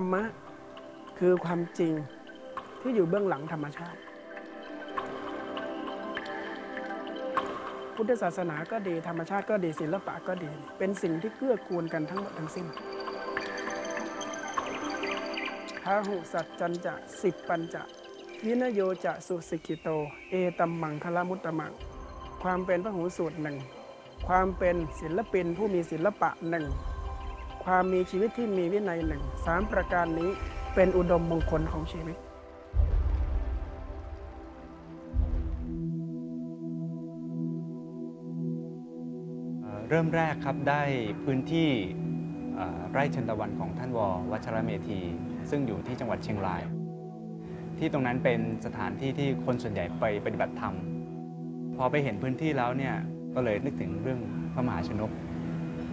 ธรรมะ คือความจริงที่อยู่เบื้องหลังธรรมชาติ พุทธศาสนาก็ดีธรรมชาติก็ดีศิลปะก็ดี เป็นสิ่งที่เกื้อกูลกันทั้งหมดทั้งสิ้นพาหุสัจจันจะสิบปัญจะวินโยจะสุสิกิโต เอตัมมังคละมุตตมัง ความเป็นพระหูสูตรหนึ่ง ความเป็นศิลปินผู้มีศิลปะหนึ่ง ความมีชีวิตที่มีวินัยหนึ่งสามประการนี้เป็นอุดมมงคลของชีวิตเริ่มแรกครับได้พื้นที่ไร่เชิญตะวันของท่านววัชรเมธี ซึ่งอยู่ที่จังหวัดเชียงราย ที่ตรงนั้นเป็นสถานที่ที่คนส่วนใหญ่ไปปฏิบัติธรรม พอไปเห็นพื้นที่แล้วเนี่ยก็เลยนึกถึงเรื่องพระมหาชนก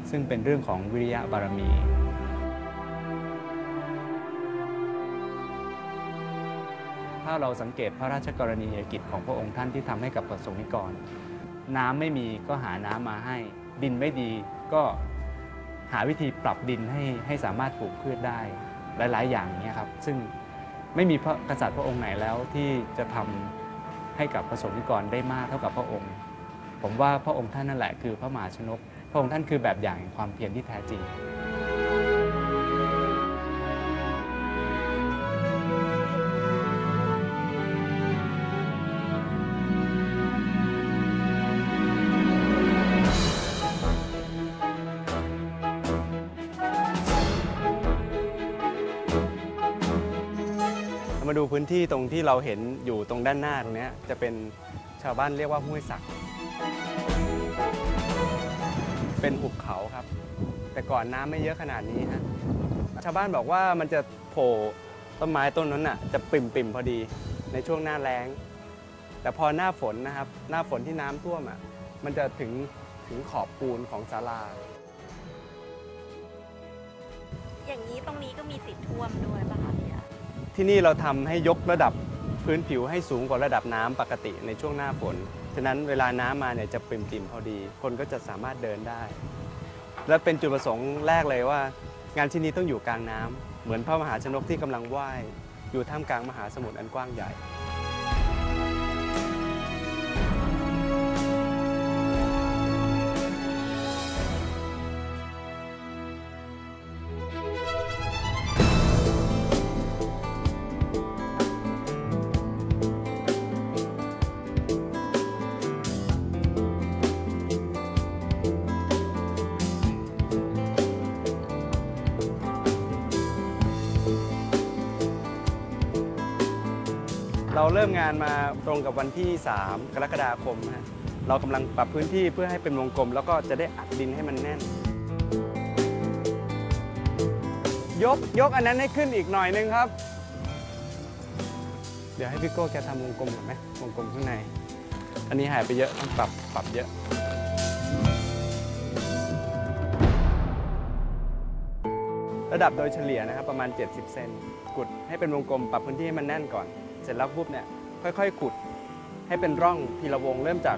ซึ่งเป็นเรื่องของวิริยะบารมีถ้าเราสังเกตพระราชกรณียกิจของพระองค์ท่านที่ทำให้กับประสงค์นิกร น้ำไม่มีก็หาน้ำมาให้ ดินไม่ดีก็หาวิธีปรับดินให้ให้สามารถปลูกพืชได้หลาย ๆ อย่างนี้ครับ ซึ่งไม่มีพระกษัตริย์พระองค์ไหนแล้วที่จะทำให้กับประสงค์นิกรได้มากเท่ากับพระองค์ ผมว่าพระองค์ท่านนั่นแหละคือพระมหาชนก พระองค์ท่านคือแบบอย่างแห่งความเพียรที่แท้จริง มาดูพื้นที่ตรงที่เราเห็นอยู่ตรงด้านหน้าตรงเนี้ยจะเป็นชาวบ้านเรียกว่าห้วยสัก เป็นหุบเขาครับ แต่ก่อนน้ำไม่เยอะขนาดนี้ฮะชาวบ้านบอกว่ามันจะโผล่ต้นไม้ต้นนั้นน่ะจะปิ่มปิ่มๆพอดีในช่วงหน้าแล้ง แต่พอหน้าฝนนะครับ หน้าฝนที่น้ำท่วมอะมันจะถึงถึงขอบปูนของศาลา อย่างนี้ตรงนี้ก็มีสิทธิ์ท่วมด้วยป่ะคะพี่อะที่นี่เราทำให้ยกระดับพื้นผิวให้สูงกว่าระดับน้ำปกติในช่วงหน้าฝน ฉะนั้นเวลาน้ำมาเนี่ยจะปริ่มๆพอดี คนก็จะสามารถเดินได้ และเป็นจุดประสงค์แรกเลยว่า งานที่นี้ต้องอยู่กลางน้ำเหมือนพระมหาชนกที่กำลังว่ายอยู่ท่ามกลางมหาสมุทรอันกว้างใหญ่ เริ่มงานมาตรงกับวันที่ 3 กรกฎาคมฮะเรากำลังปรับพื้นที่เพื่อให้เป็นวงกลม แล้วก็จะได้อัดดินให้มันแน่น ยกยกอันนั้นให้ขึ้นอีกหน่อยนึงครับ เดี๋ยวให้พี่โก้แกทำวงกลมก่อนไหมวงกลมข้างใน อันนี้หายไปเยอะต้องปรับปรับเยอะระดับโดยเฉลี่ยนะครับประมาณ 70 เซนขุดให้เป็นวงกลมปรับพื้นที่ให้มันแน่นก่อน สร็จแล้วปุ๊บเนี่ยค่อยๆ ขุดให้เป็นร่องทีละวงเริ่มจาก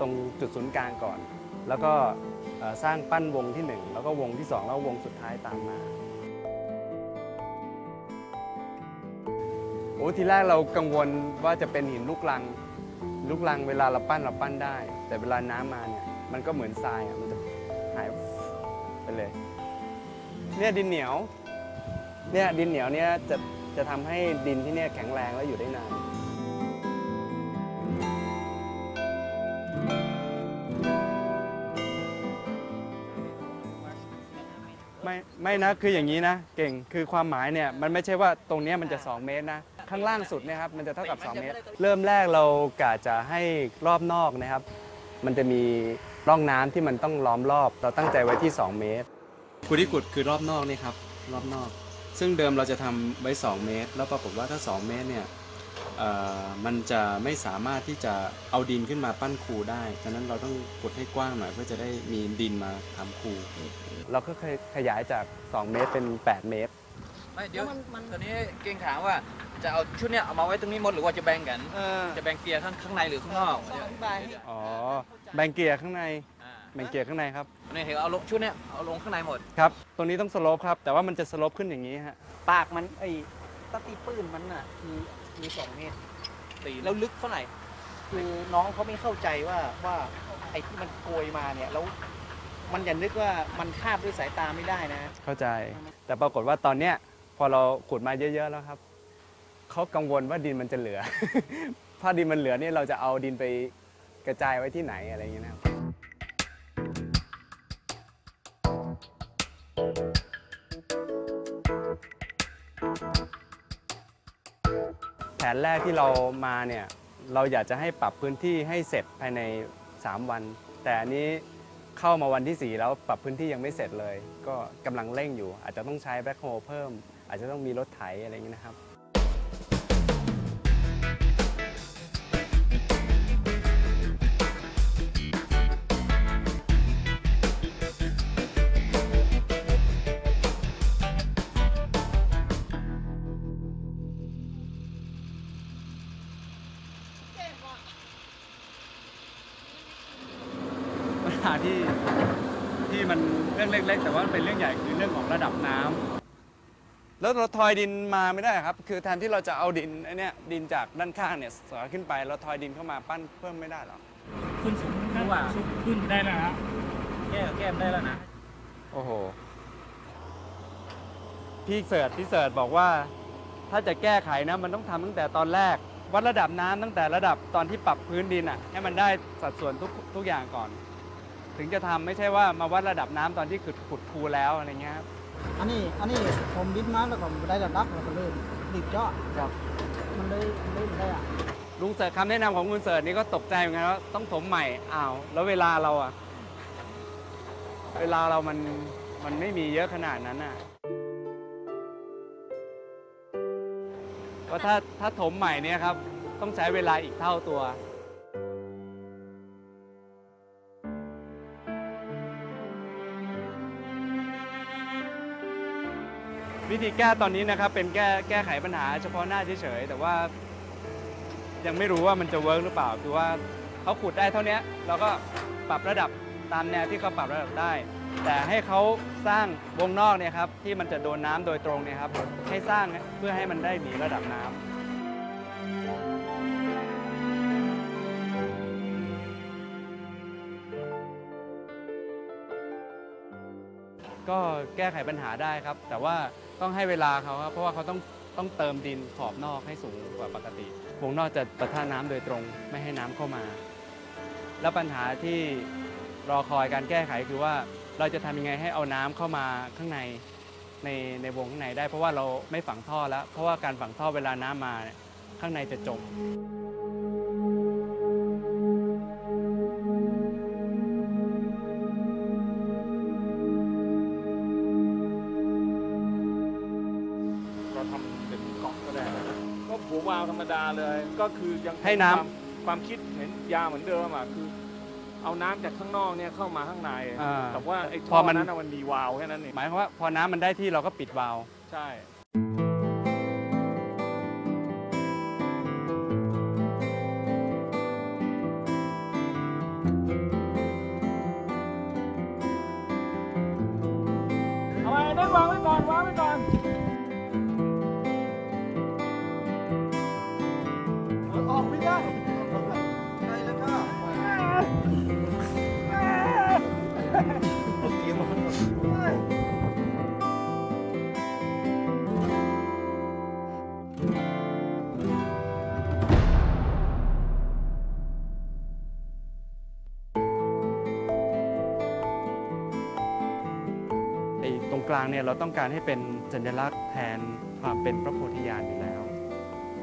ตรงจุดศูนย์กลางก่อน แล้วก็สร้างปั้นวงที่ 1 แล้วก็วงที่ 2 แล้ววงสุดท้ายตามมาโอ้ทีแรกเรากังวลว่าจะเป็นหินลูกลังลูกลังเวลาเราปั้นเราปั้นได้ แต่เวลาน้ำมาเนี่ยมันก็เหมือนทรายอะมันจะหายไปเลย เนี่ยดินเหนียว เนี่ยดินเหนียวเนี่ยจะ จะทำให้ดินที่เนี่ยแข็งแรงและอยู่ได้นานไม่ไม่นะคืออย่างนี้นะ เก่งคือความหมายเนี่ยมันไม่ใช่ว่าตรงเนี้ยมันจะ 2 เมตรนะ ข้างล่างสุดเนี่ยครับมันจะเท่ากับ 2 เมตร เริ่มแรกเรากะจะให้รอบนอกนะครับ มันจะมีร่องน้ำที่มันต้องล้อมรอบ เราตั้งใจไว้ที่ 2 เมตรกุดิกุดคือรอบนอกนี่ครับรอบนอก ซึ่งเดิมเราจะทำไว้ 2 เมตร แล้วปรากฏว่าถ้า 2 เมตรเนี่ยเอ่อมันจะไม่สามารถที่จะเอาดินขึ้นมาปั้นคูได้ฉะนั้นเราต้องขุดให้กว้างหน่อยเพื่อจะได้มีดินมาทำคูเราก็เคยขยายจาก 2 เมตรเป็น 8 เมตร ไม่เดี๋ยวตอนนี้เก่งถามว่าจะเอาชุดเนี้ยเอามาไว้ตรงนี้หมดหรือว่าจะแบ่งกัน จะแบ่งเกียร์ข้างข้างในหรือข้างนอกเดี๋ยวเดี๋ยวอ๋อ แบ่งเกียร์ข้างในอ่า แบ่งเกียร์ข้างในครับอันนี้เห็นเอาลงชุดเนี้ยเอาลงข้างในหมด ครับ ตรงนี้ต้องสโลปครับ แต่ว่ามันจะสโลปขึ้นอย่างนี้ฮะ ปากมันไอ้ตะตีปืนมันน่ะมีมีสองเมตรตีแล้วลึกเท่าไหร่ คือน้องเขาไม่เข้าใจว่าว่าไอ้ที่มันโกยมาเนี่ยแล้วมันอย่านึกว่ามันคาบด้วยสายตาไม่ได้นะ เข้าใจ แต่ปรากฏว่าตอนเนี้ยพอเราขุดมาเยอะ ๆ แล้วครับ เขากังวลว่าดินมันจะเหลือ ถ้าดินมันเหลือเนี่ยเราจะเอาดินไปกระจายไว้ที่ไหนอะไรอย่างเงี้ยนะครับ นแรกที่เรามาเนี่ยเราอยากจะให้ปรับพื้นที่ให้เสร็จภายใน 3 วัน แต่อันนี้เข้ามาวันที่ 4 แล้วปรับพื้นที่ยังไม่เสร็จเลย ก็กำลังเร่งอยู่ อาจจะต้องใช้แบ็คโฮเพิ่ม อาจจะต้องมีรถไถอะไรอย่างนี้นะครับ แล้วเราทอยดินมาไม่ได้ครับ คือแทนที่เราจะเอาดินไอ้เนี้ยดินจากด้านข้างเนี่ยสอดขึ้นไปเราทอยดินเข้ามาปั้นเพิ่มไม่ได้หรอขึ้นสูงขึ้นว่าขึ้นได้แล้วฮะแก้แก้มได้แล้วนะโอ้โหพี่เสิร์ชพี่เสิร์ชบอกว่า ถ้าจะแก้ไขนะมันต้องทำตั้งแต่ตอนแรก วัดระดับน้ำตั้งแต่ระดับตอนที่ปรับพื้นดินอะ ให้มันได้สัดส่วนทุกทุกอย่างก่อน ถึงจะทำไม่ใช่ว่ามาวัดระดับน้ำตอนที่ขุดขุดคูแล้วอะไรเงี้ยครับ อันนี้อันนี้ผมดิ้นมาแล้วก็ได้ระดับแล้วก็เริ่มรีบเจาะครับ มันเลยมันเลยไม่ได้อะลุงเสิร์ชคำแนะนำของคุณเสิร์ชนี่ก็ตกใจเหมือนกันว่าต้องถมใหม่อ้าวแล้วเวลาเราอะเวลาเรามันมันไม่มีเยอะขนาดนั้นอะเพราะถ้าถ้าถมใหม่เนี่ยครับ ต้องใช้เวลาอีกเท่าตัว วิธีแก้ตอนนี้นะครับเป็นแก้แก้ไขปัญหาเฉพาะหน้าเฉยๆแต่ว่า ยังไม่รู้ว่ามันจะเวิร์กหรือเปล่าคือว่าเขาขุดได้เท่านี้เราก็ปรับระดับตามแนวที่เขาปรับระดับได้ แต่ให้เขาสร้างวงนอกเนี่ยครับที่มันจะโดนน้ำโดยตรงเนี่ยครับให้สร้างเพื่อให้มันได้หนีระดับน้ำ ก็แก้ไขปัญหาได้ครับ แต่ว่าต้องให้เวลาเขาครับเพราะว่าเขาต้องต้องเติมดินขอบนอกให้สูงกว่าปกติวงนอกจะประทะน้ำโดยตรงไม่ให้น้ำเข้ามา แล้วปัญหาที่รอคอยการแก้ไขคือว่าเราจะทำยังไงให้เอาน้ำเข้ามาข้างในในในวงข้างในได้ เพราะว่าเราไม่ฝังท่อแล้ว เพราะว่าการฝังท่อเวลาน้ำมาข้างในจะจม ก็คือยังให้น้ำ ความความคิดเห็นยาเหมือนเดิมอะคือ เอาน้ำจากข้างนอกเนี่ยเข้ามาข้างใน อ่า แต่ว่าไอ้พท่ออมัน นั้นน่ะมันมีวาล์วแค่นั้นเองหมายความว่าพอน้ำมันได้ที่เราก็ปิดวาล์วใช่ ลางเนี่ยเราต้องการให้เป็นสัญลักษณ์แทนความเป็นพระโพธิญาณอยู่แล้ว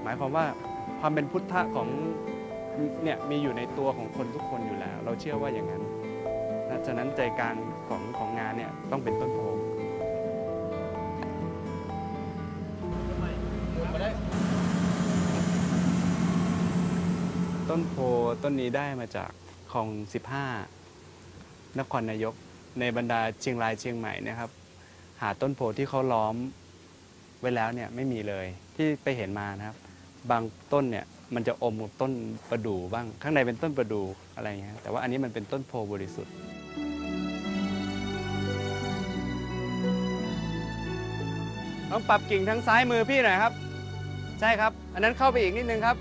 หมายความว่าความเป็นพุทธะของเนี่ยมีอยู่ในตัวของคนทุกคนอยู่แล้ว เราเชื่อว่าอย่างนั้นนะฉะนั้นใจกลางของของงานเนี่ยต้องเป็นต้นโพต้นโพต้นนี้ได้มาจากคลอง 15 นครนายกในบรรดาเชียงรายเชียงใหม่นะครับ หาต้นโพที่เขาล้อมไว้แล้วเนี่ยไม่มีเลยที่ไปเห็นมานะครับ บางต้นเนี่ยมันจะอมต้นประดู่บ้าง ข้างในเป็นต้นประดู่อะไรเงี้ยแต่ว่าอันนี้มันเป็นต้นโพบริสุทธิ์ ต้องปรับกิ่งทั้งซ้ายมือพี่หน่อยครับ ใช่ครับ อันนั้นเข้าไปอีกนิดนึงครับ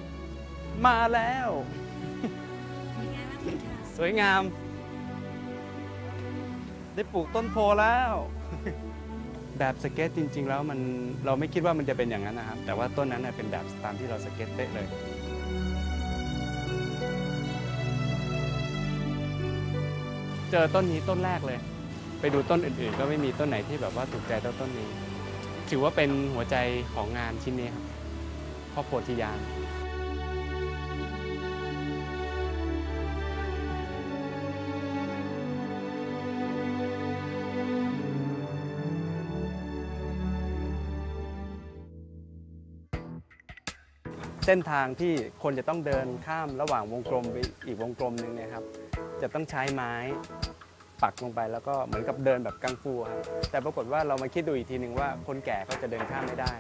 มาแล้ว สวยงาม ได้ปลูกต้นโพแล้ว แบบสเก็ตจริง ๆ แล้วมันเราไม่คิดว่ามันจะเป็นอย่างนั้นนะครับ แต่ว่าต้นนั้นเป็นแบบตามที่เราสเก็ตเป๊ะเลย เจอต้นนี้ต้นแรกเลย ไปดูต้นอื่น ๆ ก็ไม่มีต้นไหนที่แบบว่าถูกใจเท่าต้นนี้ ถือว่าเป็นหัวใจของงานชิ้นนี้ครับพ่อโพธิญาณ ส้นทางที่คนจะต้องเดินข้ามระหว่างวงกลมไปอีกวงกลมหนึ่งเนี่ยครับ จะต้องใช้ไม้ปักลงไปแล้วก็เหมือนกับเดินแบบกังฟูครับแต่ปรากฏว่าเรามาคิดดูอีกทีหนึ่งว่าคนแก่เขาจะเดินข้ามไม่ได้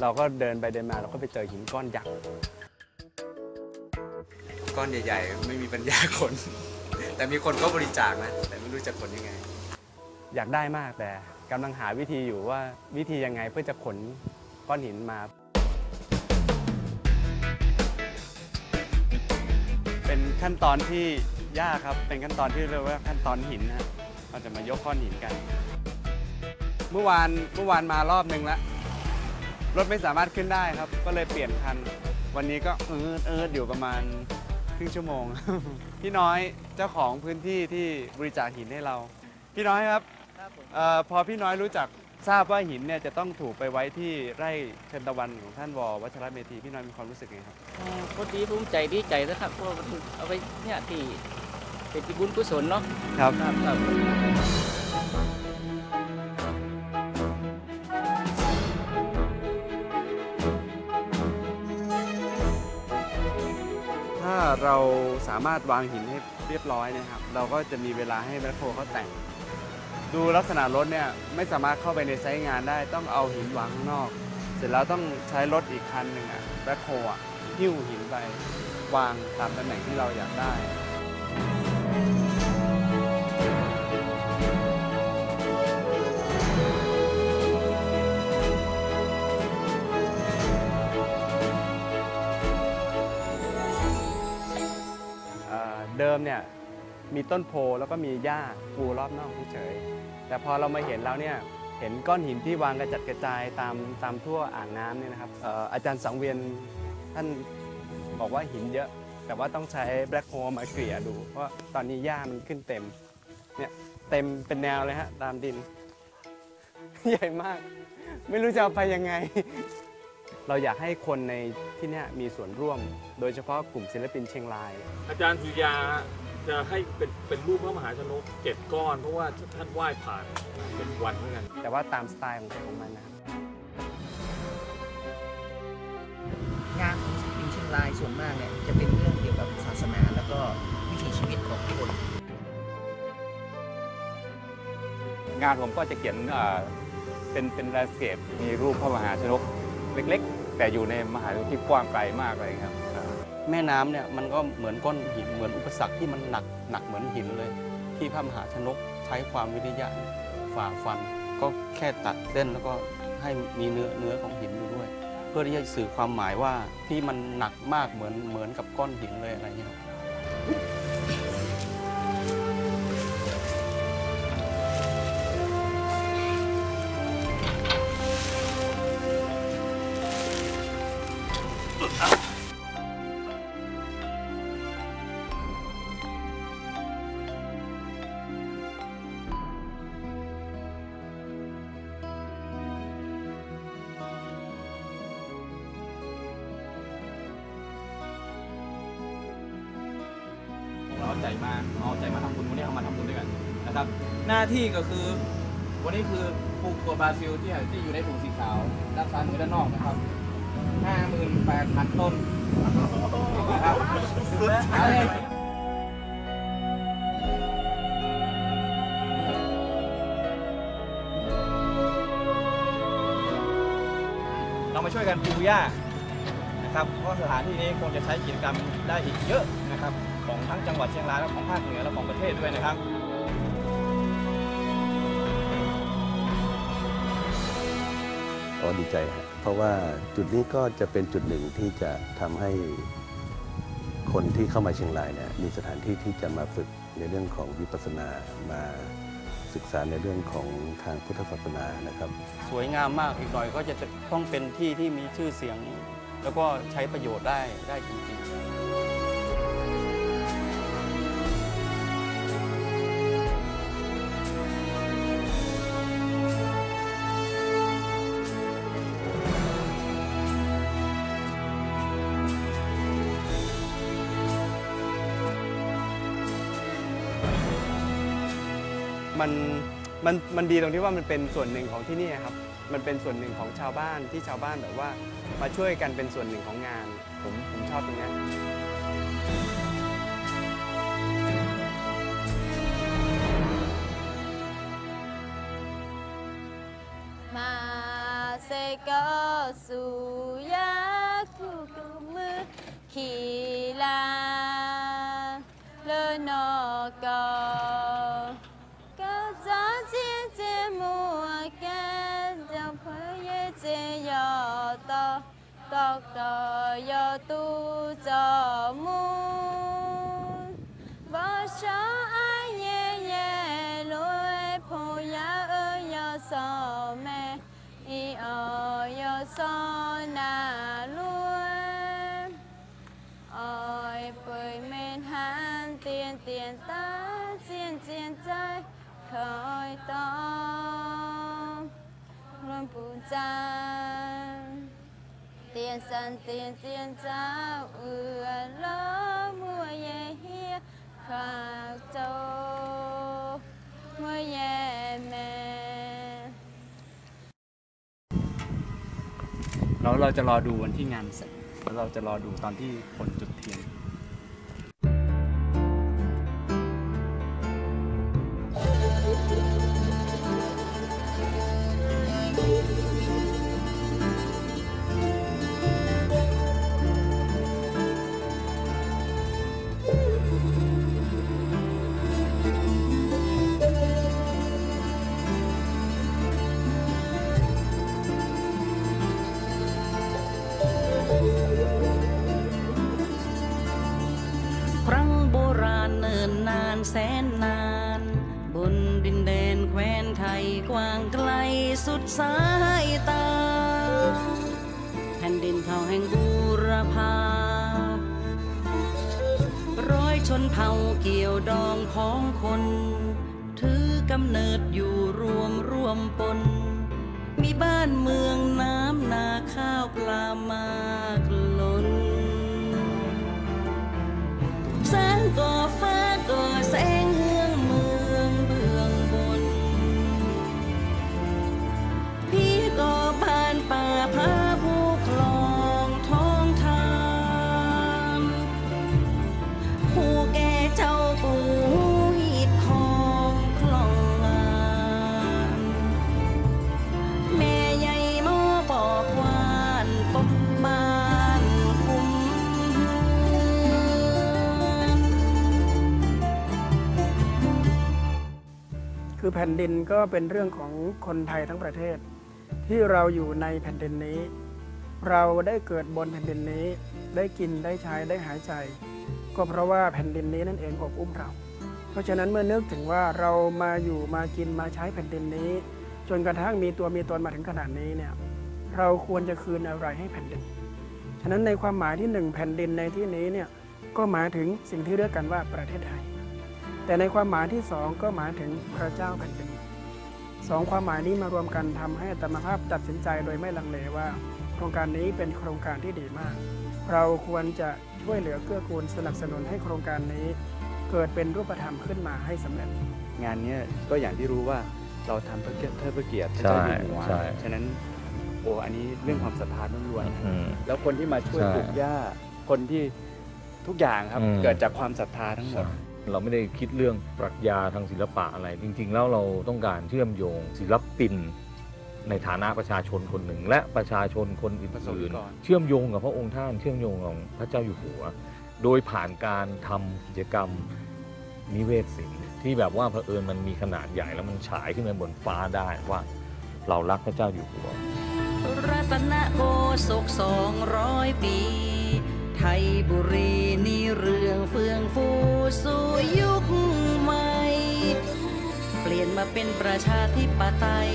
เราก็เดินไปเดินมาเราก็ไปเจอหินก้อนยักษ์ก้อนใหญ่ๆ ไม่มีปัญญาขนแต่มีคนก็บริจาคนะ แต่ไม่รู้จะขนยังไง อยากได้มากแต่กำลังหาวิธีอยู่ว่าวิธียังไงเพื่อจะขนก้อนหินมา เป็นขั้นตอนที่ยากครับ เป็นขั้นตอนที่เรียกว่าขั้นตอนหินนะเราจะมายกก้อนหินกัน เมื่อวานเมื่อวานมารอบหนึ่งแล้วรถไม่สามารถขึ้นได้ครับ ก็เลยเปลี่ยนคัน วันนี้ก็เออเอออยู่ประมาณครึ่งชั่วโมง พี่น้อยเจ้าของพื้นที่ที่บริจาคหินให้เรา พี่น้อยครับครับผมเออพอพี่น้อยรู้จัก ทราบว่าหินเนี่ยจะต้องถูกไปไว้ที่ไร่เชิญตะวันของท่านววัชรเมธีพี่น้อยมีความรู้สึกไงครับอ๋อพอดีภูมิใจดีใจนะครับเพราะว่ามันเอาไปเนี่ยที่เป็นที่บุญกุศลเนาะครับ ครับครับถ้าเราสามารถวางหินให้เรียบร้อยเนะครับ เราก็จะมีเวลาให้แมคโครเขาแต่ง ดูลักษณะรถเนี่ยไม่สามารถเข้าไปในไซต์งานได้ ต้องเอาหินวางข้างนอก เสร็จแล้วต้องใช้รถอีกคันหนึ่งอะแมคโครอะหิ้วหินไปวางตามตำแหน่งที่เราอยากได้เดิมเนี่ยมีต้นโพแล้วก็มีหญ้าปูรอบนอกเฉย แต่พอเรามาเห็นแล้วเนี่ยเห็นก้อนหินที่วางกระจัดกระจายตามตามทั่วอ่างน้ำเนี่ยนะครับอออาจารย์สังเวียนท่านบอกว่าหินเยอะ แต่ว่าต้องใช้แบล็คโฮลมาเกลี่ยดู เพราะตอนนี้หญ้ามันขึ้นเต็มเนี่ยเต็มเป็นแนวเลยฮะตามดิน ใหญ่มาก ไม่รู้จะเอาไปยังไง เราอยากให้คนในที่นี่มีส่วนร่วม โดยเฉพาะกลุ่มศิลปินเชียงราย อาจารย์สุยา จะให้เป็นเป็นรูปพระมหาชนกเจ็ดก้อน เพราะว่าท่านไหว้ผ่านเป็นวันเหมือนกัน แต่ว่าตามสไตล์ของใครของมันนะครับงานของศิลปินเชียงรายส่วนมากเนี่ยจะเป็นเรื่องเกี่ยวกับศาสนาแล้วก็วิถีชีวิตของคนงานผมก็จะเขียนเอ่อเป็นเป็นแลนด์สเคปมีรูปพระมหาชนกเล็ก ๆ แต่อยู่ในมหาชนกที่กว้างไกลมากเลยครับ แม่น้ำเนี่ยมันก็เหมือนก้อนหินเหมือนอุปสรรคที่มันหนักหนักเหมือนหินเลย ที่พระมหาชนกใช้ความวิริยะฝ่าฟัน ก็แค่ตัดเส้นแล้วก็ให้มีเนื้อเนื้อของหินอยู่ด้วย เพื่อที่จะสื่อความหมายว่าที่มันหนักมากเหมือนเหมือนกับก้อนหินเลยอะไรเงี้ย ที่ก็คือ วันนี้คือปลูกตัวบราซิลที่ที่อยู่ในถุงสีขาวด้านซ้ายมือด้านนอกนะครับ58,000 ต้นนะครับเอาเลยเรามาช่วยกันปลูกหญ้านะครับเพราะสถานที่นี้คงจะใช้กิจกรรมได้อีกเยอะนะครับ ของทั้งจังหวัดเชียงรายและของภาคเหนือและของประเทศด้วยนะครับ ผอ๋ดีใจฮะเพราะว่าจุดนี้ก็จะเป็นจุดหนึ่งที่จะทำให้คนที่เข้ามาเชียงรายเนี่ยมีสถานที่ที่จะมาฝึกในเรื่องของวิปัสสนามาศึกษาในเรื่องของทางพุทธศาสนานะครับ สวยงามมากอีกหน่อยก็จะต้องเป็นที่ที่มีชื่อเสียง แล้วก็ใช้ประโยชน์ได้ได้จริงๆ มันมันมันดีตรงที่ว่ามันเป็นส่วนหนึ่งของที่นี่ครับ มันเป็นส่วนหนึ่งของชาวบ้านที่ชาวบ้านแบบว่า มาช่วยกันเป็นส่วนหนึ่งของงาน ผมผมชอบตรงนี้มาเซก็สุยาคุกุมือขี ยเยเจยอต่อตอ รวมปูจาน tiền sân tiền tiền cháu ưa lỡ mùa ye hia khạc châu mùa ye mẹ แล้วเราจะรอดูวันที่งานเสร็จแล้วเราจะรอดูตอนที่คนจุดเทียน สายตา แผ่นดินเผ่าแห่งบูรพา ร้อยชนเผ่าเกี่ยวดองของคน ถือกำเนิดอยู่รวมร่วมปน มีบ้านเมืองน้ำนาข้าวปลามากล้นแสงก่อฟ้า คือแผ่นดินก็เป็นเรื่องของคนไทยทั้งประเทศ ที่เราอยู่ในแผ่นดินนี้ เราได้เกิดบนแผ่นดินนี้ ได้กินได้ใช้ได้หายใจ ก็เพราะว่าแผ่นดินนี้นั่นเองอบอุ้มเรา เพราะฉะนั้นเมื่อนึกถึงว่าเรามาอยู่มากินมาใช้แผ่นดินนี้ จนกระทั่งมีตัวมีตนมาถึงขนาดนี้เนี่ยเราควรจะคืนอะไรให้แผ่นดิน ฉะนั้นในความหมายที่หนึ่งแผ่นดินในที่นี้เนี่ยก็หมายถึงสิ่งที่เรียกกันว่าประเทศไทย แต่ในความหมายที่สองก็หมายถึงพระเจ้าแผ่นดินสองความหมายนี้มารวมกันทำให้อัตมาภาพตัดสินใจโดยไม่ลังเลว่า โครงการนี้เป็นโครงการที่ดีมาก เราควรจะช่วยเหลือเกื้อกูลสนับสนุนให้โครงการนี้ เกิดเป็นรูปธรรมขึ้นมาให้สำเร็จ งานเนี้ยก็อย่างที่รู้ว่าเราทำเพื่อเกียรติเทิดพระเกียรติพระใช่เจ้าอยู่หัวใช่ฉะนั้นโอ้อันนี้เรื่องความศรัทธาล้วนๆอืมแล้วคนที่มาช่วยใช่ปลูกหญ้าคนที่ทุกอย่างครับอืมเกิดจากความศรัทธาทั้งหมด เราไม่ได้คิดเรื่องปรัชญาทางศิลปะอะไร จริง ๆ แล้วเราต้องการเชื่อมโยงศิลปินในฐานะประชาชนคนหนึ่ง และประชาชนคนอประสบื่นนิกรๆเชื่อมโยงกับพระองค์ท่านเชื่อมโยงกับพระเจ้าอยู่หัว โดยผ่านการทำกิจกรรมนิเวศศิลป์ที่แบบว่าเผอิญมันมีขนาดใหญ่แล้วมันฉายขึ้นไปบนฟ้าได้ว่าเรารักพระเจ้าอยู่หัวเรัตนโกศกสองร้อยปี ไทยบุรีนี่เรื่องเฟื่องฟูสู่ยุคใหม่ เปลี่ยนมาเป็นประชาธิปไตย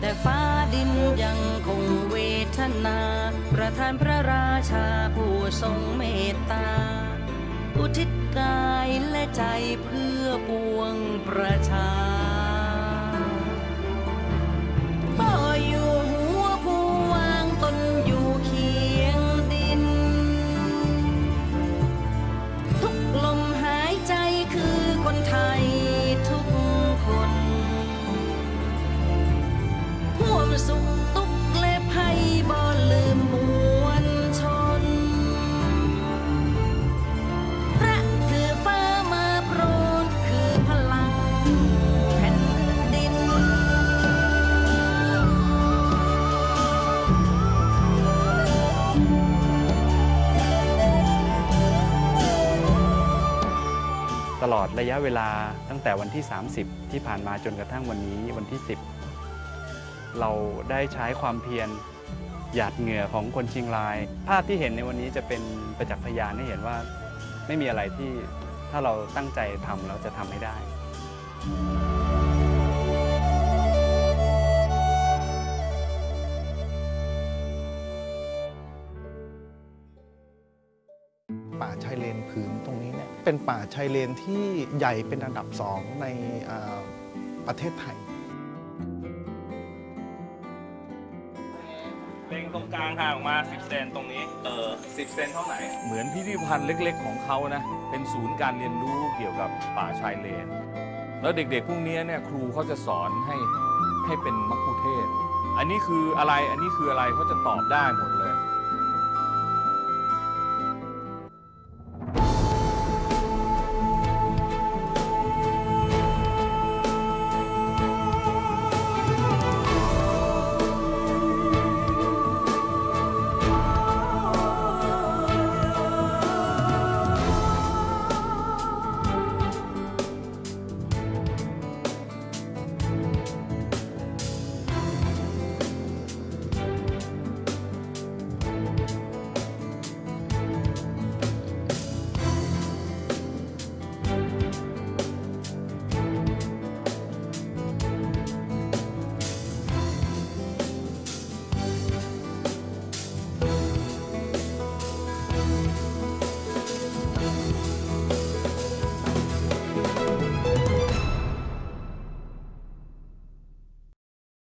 แต่ฟ้าดินยังคงเวทนา ประทานพระราชาผู้ทรงเมตตา อุทิศกายและใจเพื่อปวงประชา ระยะเวลาตั้งแต่วันที่ 30 ที่ผ่านมาจนกระทั่งวันนี้วันที่ 10 เราได้ใช้ความเพียรหยาดเหงื่อของคนเชียงราย ภาพที่เห็นในวันนี้จะเป็นประจักษ์พยานให้เห็นว่าไม่มีอะไรที่ถ้าเราตั้งใจทำเราจะทำให้ได้ป่าชายเลนผืนตรงนี้ เนี่ยเป็นป่าชายเลนที่ใหญ่เป็นอันดับสองในอ่าประเทศไทยเล็งตรงกลางห่างออกมา 10 เซนตรงนี้ เออ 10 เซนเท่าไหร่ เหมือนพิพิธภัณฑ์เล็ก ๆ ของเขานะ เป็นศูนย์การเรียนรู้เกี่ยวกับป่าชายเลน แล้วเด็กๆ พวกนี้เนี่ยครูเขาจะสอนให้ให้เป็นมัคคุเทศก์อันนี้คืออะไร อันนี้คืออะไรเขาจะตอบได้หมดเลย